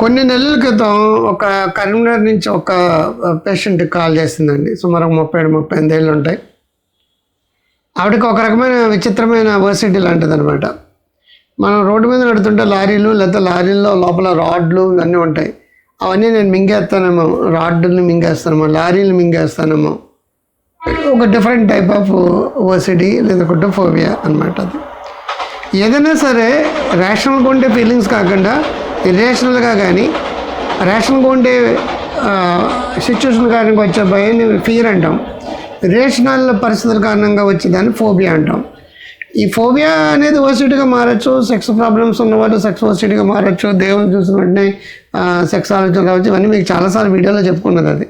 కొన్ని నెలల క్రితం ఒక కరీంనగర్ నుంచి ఒక పేషెంట్ కాల్ చేసిందండి. సుమారు ముప్పై ఏడు ముప్పై ఎనిమిది ఏళ్ళు ఉంటాయి. ఆవిడకి ఒక రకమైన విచిత్రమైన వర్సిటీ లాంటిది అనమాట మనం రోడ్డు మీద నడుతుంటే లారీలు లేకపోతే లారీల్లో లోపల రాడ్లు ఇవన్నీ ఉంటాయి. అవన్నీ నేను మింగేస్తానేమో. రాడ్ని మింగేస్తానేమో. లారీలు మింగేస్తానేమో. ఒక డిఫరెంట్ టైప్ ఆఫ్ ఓసిటీ లేదంటే ఫోబియా అనమాట అది. ఏదైనా సరే రేషనల్గా ఉండే ఫీలింగ్స్ కాకుండా ఇర్రేషనల్గా కానీ రేషనల్గా ఉండే సిచ్యువేషన్ కారణంగా వచ్చే భయాన్ని ఫియర్ అంటాం. రేషనల్ పరిస్థితుల కారణంగా వచ్చేదాన్ని ఫోబియా అంటాం. ఈ ఫోబియా అనేది ఓసిటీగా మారచ్చు సెక్స్ ప్రాబ్లమ్స్ ఉన్నవాళ్ళు సెక్స్ ఓసిటీగా మారచ్చు దేవుని చూసిన వెంటనే సెక్స్ ఆలోచన కావచ్చు ఇవన్నీ మీకు చాలాసార్లు వీడియోలో చెప్పుకున్నది అది.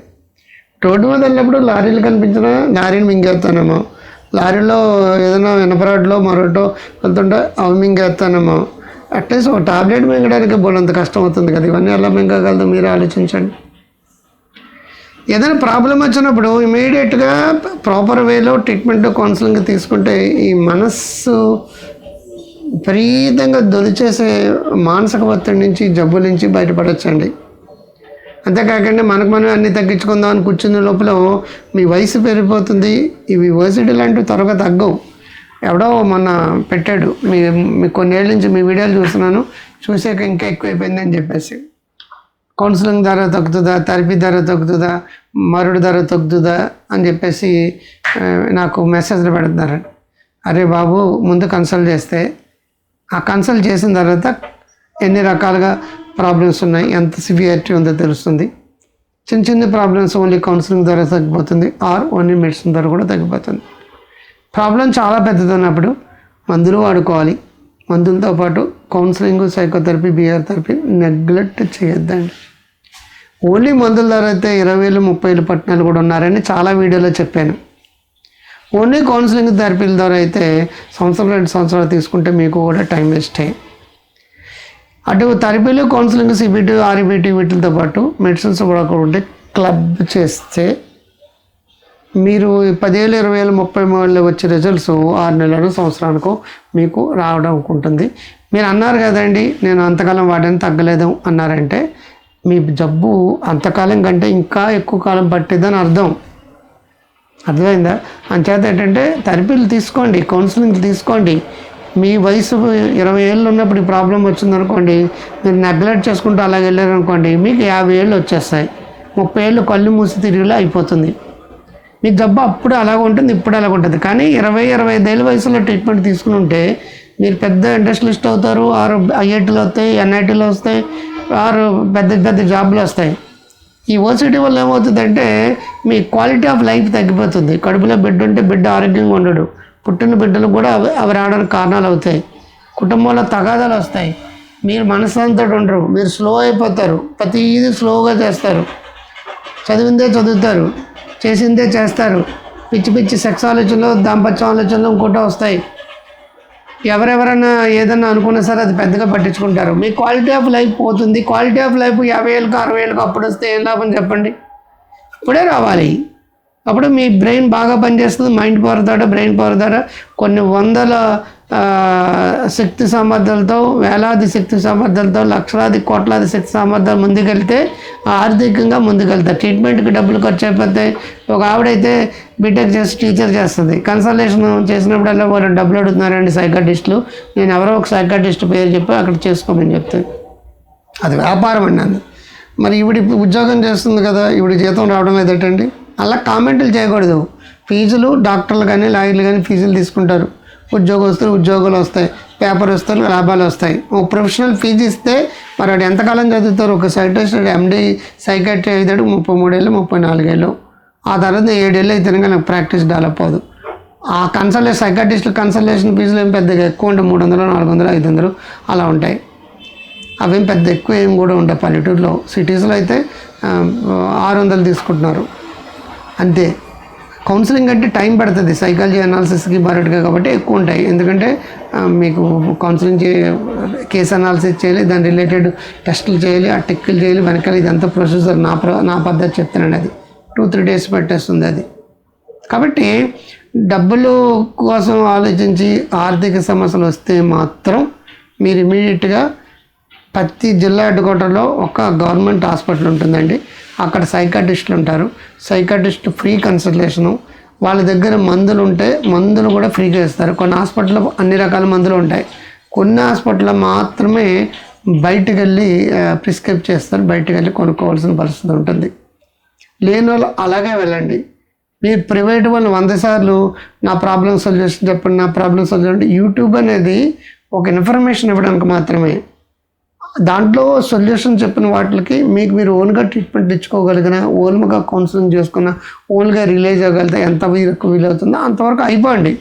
రోడ్డు మీద వెళ్ళినప్పుడు లారీలు కనిపించినా లారీని మింగేస్తానేమో. లారీలో ఏదైనా వినపరాట్లో మరొకటో వెళ్తుంటే అవి మింగేస్తానేమో. అట్లీస్ట్ ఒక టాబ్లెట్ మింగడానికి బోలంత కష్టం అవుతుంది కదా. ఇవన్నీ ఎలా మింగగలదు మీరు ఆలోచించండి. ఏదైనా ప్రాబ్లం వచ్చినప్పుడు ఇమీడియట్గా ప్రాపర్ వేలో ట్రీట్మెంట్ కౌన్సిలింగ్ తీసుకుంటే ఈ మనస్సు విపరీతంగా దొలిచేసే మానసిక ఒత్తిడి నుంచి జబ్బు నుంచి బయటపడచ్చండి. అంతేకాకుండా మనకు మనం అన్ని తగ్గించుకుందాం అని కూర్చున్న లోపల మీ వయసు పెరిగిపోతుంది. ఇవి వర్సిటీ లాంటివి త్వరగా తగ్గవు. ఎవడో మొన్న పెట్టాడు. మీ మీ కొన్నేళ్ళ నుంచి మీ వీడియోలు చూస్తున్నాను. చూసాక ఇంకా ఎక్కువైపోయిందని చెప్పేసి. కౌన్సిలింగ్ ధర తగ్గుతుందా? థెరపీ ధర తగ్గుతుందా? మరుడు ధర తగ్గుతుందా? అని చెప్పేసి నాకు మెసేజ్లు పెడుతున్నారు. అరే బాబు ముందు కన్సల్ట్ చేస్తే. ఆ కన్సల్ట్ చేసిన తర్వాత ఎన్ని రకాలుగా ప్రాబ్లమ్స్ ఉన్నాయి? ఎంత సివియారిటీ ఉందో తెలుస్తుంది. చిన్న చిన్న ప్రాబ్లమ్స్ ఓన్లీ కౌన్సిలింగ్ ద్వారా తగ్గిపోతుంది. ఆర్ ఓన్లీ మెడిసిన్ ద్వారా కూడా తగ్గిపోతుంది. ప్రాబ్లం చాలా పెద్దది ఉన్నప్పుడు మందులు వాడుకోవాలి. మందులతో పాటు counselling psychotherapy behaviour therapy neglect చేయొద్దండి. ఓన్లీ మందుల ద్వారా అయితే ఇరవై వేలు ముప్పై వేలు పట్టణాలు కూడా ఉన్నారని చాలా వీడియోలో చెప్పాను. ఓన్లీ కౌన్సిలింగ్ థెరపీల ద్వారా అయితే సంవత్సరం రెండు సంవత్సరాలు తీసుకుంటే మీకు కూడా టైం వేస్ట్ అటు థెరపీలు కౌన్సిలింగ్ సిబిటి ఆర్బిటి వీటితో పాటు మెడిసిన్స్ కూడా ఉంటే క్లబ్ చేస్తే మీరు పదివేలు ఇరవై వేలు ముప్పై వేలు వచ్చే రిజల్ట్స్ ఆరు నెలలు సంవత్సరానికి మీకు రావడం ఉంటుంది. మీరు అన్నారు కదండి నేను అంతకాలం వాటిని తగ్గలేదు అన్నారంటే మీ జబ్బు అంతకాలం కంటే ఇంకా ఎక్కువ కాలం పట్టిద్దని అర్థం. అర్థమైందా? అంచేత ఏంటంటే థెరపీలు తీసుకోండి కౌన్సిలింగ్ తీసుకోండి. మీ వయసు ఇరవై ఏళ్ళు ఉన్నప్పుడు ఈ ప్రాబ్లం వచ్చిందనుకోండి మీరు నెగ్లెక్ట్ చేసుకుంటూ అలాగే వెళ్ళారనుకోండి మీకు యాభై ఏళ్ళు వచ్చేస్తాయి. ముప్పై ఏళ్ళు కళ్ళు మూసి తిరిగిలా అయిపోతుంది. మీ జబ్బు అప్పుడు అలాగ ఉంటుంది ఇప్పుడు అలాగ ఉంటుంది. కానీ ఇరవై ఇరవై ఐదేళ్ళ వయసులో ట్రీట్మెంట్ తీసుకుని ఉంటే మీరు పెద్ద ఇండస్ట్రియలిస్ట్ అవుతారు ఆరు ఐఐటీలు వస్తాయి ఎన్ఐటీలు వస్తాయి ఆరు పెద్ద పెద్ద జాబ్లు వస్తాయి. ఈ ఓసిటీ వల్ల ఏమవుతుందంటే మీ క్వాలిటీ ఆఫ్ లైఫ్ తగ్గిపోతుంది. కడుపులో బిడ్డ ఉంటే బిడ్డ ఆరోగ్యంగా ఉండడు. పుట్టిన బిడ్డలు కూడా అవి రావడానికి కారణాలు అవుతాయి. కుటుంబంలో తగాదాలు వస్తాయి. మీరు మనశ్శాంతో ఉండరు. మీరు స్లో అయిపోతారు. ప్రతిదీ స్లోగా చేస్తారు. చదివిందే చదువుతారు. చేసిందే చేస్తారు. పిచ్చి పిచ్చి సెక్స్ ఆలోచనలు దాంపత్య ఆలోచనలు ఇంకోటో వస్తాయి. ఎవరెవరైనా ఏదన్నా అనుకున్నా సరే అది పెద్దగా పట్టించుకుంటారు. మీ క్వాలిటీ ఆఫ్ లైఫ్ పోతుంది. క్వాలిటీ ఆఫ్ లైఫ్ యాభై ఏళ్ళకు అరవై ఏళ్ళకు అప్పుడు వస్తే ఏం లాభం చెప్పండి? ఇప్పుడే రావాలి. అప్పుడు మీ బ్రెయిన్ బాగా పనిచేస్తుంది మైండ్ పవర్ ద్వారా బ్రెయిన్ పవర్ ద్వారా. కొన్ని వందల శక్తి సామర్థ్యాలతో వేలాది శక్తి సామర్థ్యాలతో లక్షలాది కోట్లాది శక్తి సామర్థ్యాలు ముందుకెళ్తే ఆర్థికంగా ముందుకెళ్తారు ట్రీట్మెంట్కి డబ్బులు ఖర్చు అయిపోతే ఒక ఆవిడైతే బీటెక్ చేసి టీచర్ చేస్తుంది. కన్సల్టేషన్ చేసినప్పుడల్లా వాళ్ళు డబ్బులు అడుగుతున్నారండి సైకాటిస్టులు నేను ఎవరో ఒక సైకాటిస్ట్ పేరు చెప్పి అక్కడ చేసుకోమని చెప్తాను అది వ్యాపారం అండి అది. మరి ఈవిడ ఇప్పుడు ఉద్యోగం చేస్తుంది కదా ఈవిడ జీతం రావడం లేదటండి? అలా కామెంట్లు చేయకూడదు. ఫీజులు డాక్టర్లు కానీ లాయర్లు కానీ ఫీజులు తీసుకుంటారు. ఉద్యోగస్తులు ఉద్యోగాలు వస్తాయి. పేపర్ వస్తారు లాభాలు వస్తాయి. ఒక ప్రొఫెషనల్ ఫీజు ఇస్తే మరి వాడు ఎంతకాలం చదువుతారు? ఒక సైటిస్ట్ ఎండి సైకాట్రీ అవుతాడు ముప్పై మూడేళ్ళు ముప్పై నాలుగేళ్ళు. ఆ తర్వాత ఏడేళ్ళు అయితే నాకు ప్రాక్టీస్ డెవలప్ అవ్వదు. ఆ కన్సల్టేషన్ సైకాటిస్ట్ కన్సల్టేషన్ ఫీజులు ఏం పెద్దగా ఎక్కువ ఉంటాయి మూడు వందలు నాలుగు వందలు ఐదు వందలు అలా ఉంటాయి. అవేం పెద్ద ఎక్కువ ఏం కూడా ఉంటాయి పల్లెటూరులో. సిటీస్లో అయితే ఆరు వందలు తీసుకుంటున్నారు. అంతే. కౌన్సిలింగ్ అంటే టైం పడుతుంది. సైకాలజీ అనాలిసిస్కి మరొకటిగా కాబట్టి ఎక్కువ ఉంటాయి. ఎందుకంటే మీకు కౌన్సిలింగ్ చే కేసు అనాలిసిస్ చేయాలి దాని రిలేటెడ్ టెస్టులు చేయాలి ఆ టెక్కులు చేయాలి వెనకాల ఇదంతా ప్రొసీజర్ నా ప్ర నా పద్ధతి చెప్తున్నాను అది. టూ త్రీ డేస్ పట్టేస్తుంది అది. కాబట్టి డబ్బులు కోసం ఆలోచించి ఆర్థిక సమస్యలు వస్తే మాత్రం మీరు ఇమీడియట్గా ప్రతి జిల్లా అడ్డుకోటలో ఒక గవర్నమెంట్ హాస్పిటల్ ఉంటుందండి. అక్కడ సైకాటిస్టులు ఉంటారు. Psychiatrist free consultation. వాళ్ళ దగ్గర మందులు ఉంటే మందులు కూడా ఫ్రీగా ఇస్తారు. కొన్ని హాస్పిటల్లో అన్ని రకాల మందులు ఉంటాయి. కొన్ని హాస్పిటల్లో మాత్రమే బయటికి వెళ్ళి ప్రిస్క్రైబ్ చేస్తారు. బయటకు వెళ్ళి కొనుక్కోవాల్సిన పరిస్థితి ఉంటుంది. లేని వాళ్ళు అలాగే వెళ్ళండి. మీరు ప్రైవేట్ వాళ్ళు వంద సార్లు నా ప్రాబ్లం సొల్యూషన్ చెప్పండి నా ప్రాబ్లం సొల్యూషన్ యూట్యూబ్ అనేది ఒక ఇన్ఫర్మేషన్ ఇవ్వడానికి మాత్రమే. దాంట్లో సొల్యూషన్ చెప్పిన వాటికి మీకు మీరు ఓన్గా ట్రీట్మెంట్ ఇచ్చుకోగలిగిన ఓన్గా కౌన్సిలింగ్ చేసుకున్న ఓన్గా రిలీజ్ అవ్వగలిగితే ఎంత వీరకు వీలవుతుందో అంతవరకు అయిపోండి.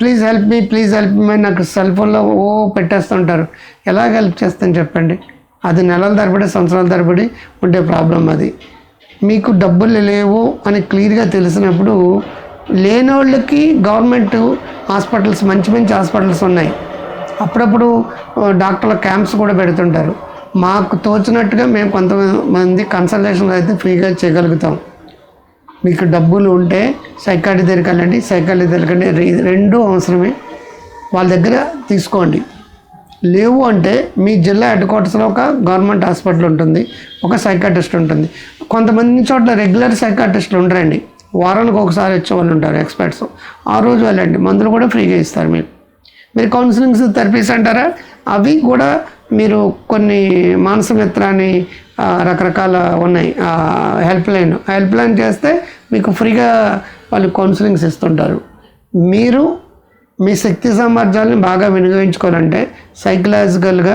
Please help me please help me నాకు సెల్ ఫోన్లో ఓ పెట్టేస్తుంటారు. ఎలాగ హెల్ప్ చేస్తాను చెప్పండి? అది నెలల తరబడి సంవత్సరాల తరబడి ఉండే ప్రాబ్లం అది. మీకు డబ్బులు లేవు అని క్లియర్గా తెలిసినప్పుడు లేని వాళ్ళకి గవర్నమెంట్ హాస్పిటల్స్ మంచి మంచి హాస్పిటల్స్ ఉన్నాయి. అప్పుడప్పుడు డాక్టర్ల క్యాంప్స్ కూడా పెడుతుంటారు. మాకు తోచినట్టుగా మేము కొంతమంది కన్సల్టేషన్లు అయితే ఫ్రీగా చేయగలుగుతాం. మీకు డబ్బులు ఉంటే సైకాటి దగ్గరికి వెళ్ళండి సైకాలజీ దగ్గరికి రెండూ అవసరమే. వాళ్ళ దగ్గర తీసుకోండి. లేవు అంటే మీ జిల్లా హెడ్ క్వార్టర్స్లో ఒక గవర్నమెంట్ హాస్పిటల్ ఉంటుంది ఒక సైకాటిస్ట్ ఉంటుంది. కొంతమంది చోట్ల రెగ్యులర్ సైకాటిస్టులు ఉండరండి. వారానికి ఒకసారి వచ్చే వాళ్ళు ఉంటారు ఎక్స్పర్ట్స్. ఆ రోజు వెళ్ళండి మందులు కూడా ఫ్రీగా ఇస్తారు మీకు. మీరు కౌన్సిలింగ్స్ థెరపీస్ అంటారా? అవి కూడా మీరు కొన్ని మానసమిత్ర అని రకరకాల ఉన్నాయి. హెల్ప్ లైన్ హెల్ప్ లైన్ చేస్తే మీకు ఫ్రీగా వాళ్ళు కౌన్సిలింగ్స్ ఇస్తుంటారు. మీరు మీ శక్తి సామర్థ్యాలను బాగా వినియోగించుకోవాలంటే సైకలాజికల్గా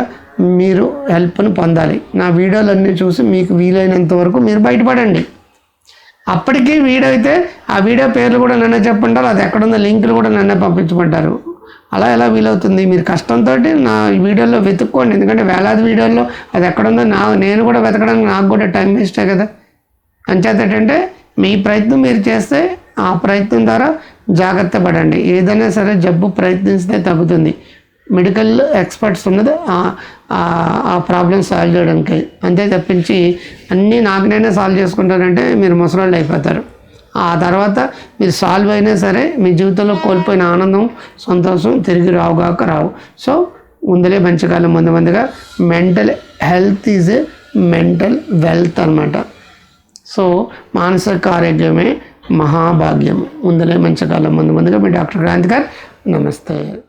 మీరు హెల్ప్ను పొందాలి. నా వీడియోలన్నీ చూసి మీకు వీలైనంత వరకు మీరు బయటపడండి. అప్పటికీ వీడియో అయితే ఆ వీడియో పేర్లు కూడా నన్నే చెప్పంటారు అది ఎక్కడుందో లింకులు కూడా నన్నే పంపించమంటారు. అలా ఎలా వీలవుతుంది? మీరు కష్టంతో నా వీడియోలో వెతుక్కోండి. ఎందుకంటే వేలాది వీడియోల్లో అది ఎక్కడుందో నా నేను కూడా వెతకడానికి నాకు కూడా టైం వేస్టే కదా. అంచేత ఏంటంటే మీ ప్రయత్నం మీరు చేస్తే ఆ ప్రయత్నం ద్వారా జాగ్రత్త పడండి. ఏదైనా సరే జబ్బు ప్రయత్నిస్తే తగ్గుతుంది. మెడికల్ ఎక్స్పర్ట్స్ ఉన్నది ఆ- ప్రాబ్లం ప్రాబ్లమ్ సాల్వ్ చేయడానికి. అంతే తప్పించి అన్నీ నాకు నేనే సాల్వ్ చేసుకుంటారంటే మీరు ముసలాళ్ళు అయిపోతారు. ఆ తర్వాత మీరు సాల్వ్ అయినా సరే మీ జీవితంలో కోల్పోయిన ఆనందం సంతోషం తిరిగి రావుగాక రావు. సో ముందలే మంచికాలం ముందు ముందుగా mental health is a mental wealth అనమాట సో మానసిక ఆరోగ్యమే మహాభాగ్యం. ముందలే మంచికాలం ముందు ముందుగా మీ డాక్టర్ క్రాంతి గారు నమస్తే.